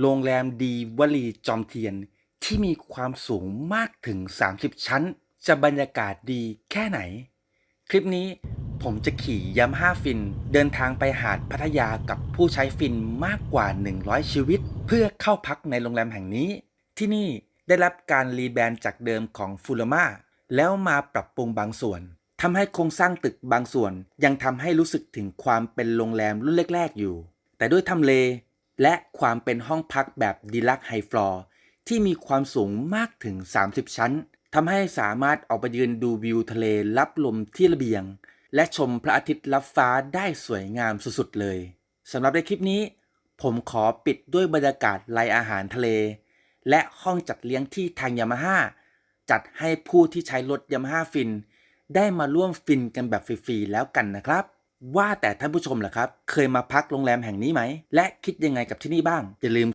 โรงแรมดีวลีจอมเทียนที่มีความสูงมากถึง 30 ชั้น จะบรรยากาศดีแค่ไหน คลิปนี้ผมจะขี่ยามห้าฟิน เดินทางไปหาดพัทยากับผู้ใช้ฟินมากกว่า 100 ชีวิต เพื่อเข้าพักในโรงแรมแห่งนี้ ที่นี่ได้รับการรีแบรนด์จากเดิมของฟูลมาแล้วมาปรับปรุงบางส่วนทำให้โครงสร้างตึกบางส่วนยังทำให้รู้สึกถึงความเป็นโรงแรมรุ่นแรก ๆ อยู่ แต่ด้วยทำเล และความเป็นห้องพักแบบดีลักไฮฟลอร์ที่มีความสูงมากถึง 30 ชั้นทำให้สามารถออกไปยืนดูวิวทะเลรับลมที่ระเบียง และชมพระอาทิตย์ลับฟ้าได้สวยงามสุดๆเลยสำหรับในคลิปนี้ ผมขอปิดด้วยบรรยากาศไลอาหารทะเล และห้องจัดเลี้ยงที่ทางยามาฮ่าจัดให้ผู้ที่ใช้รถยามาฮ่าฟิน ได้มาร่วมฟินกันแบบฟรีๆแล้วกันนะครับ ว่าแต่ท่านผู้ชมล่ะครับ เคยมาพักโรงแรมแห่งนี้ไหม และคิดยังไงกับที่นี่บ้าง อย่าลืม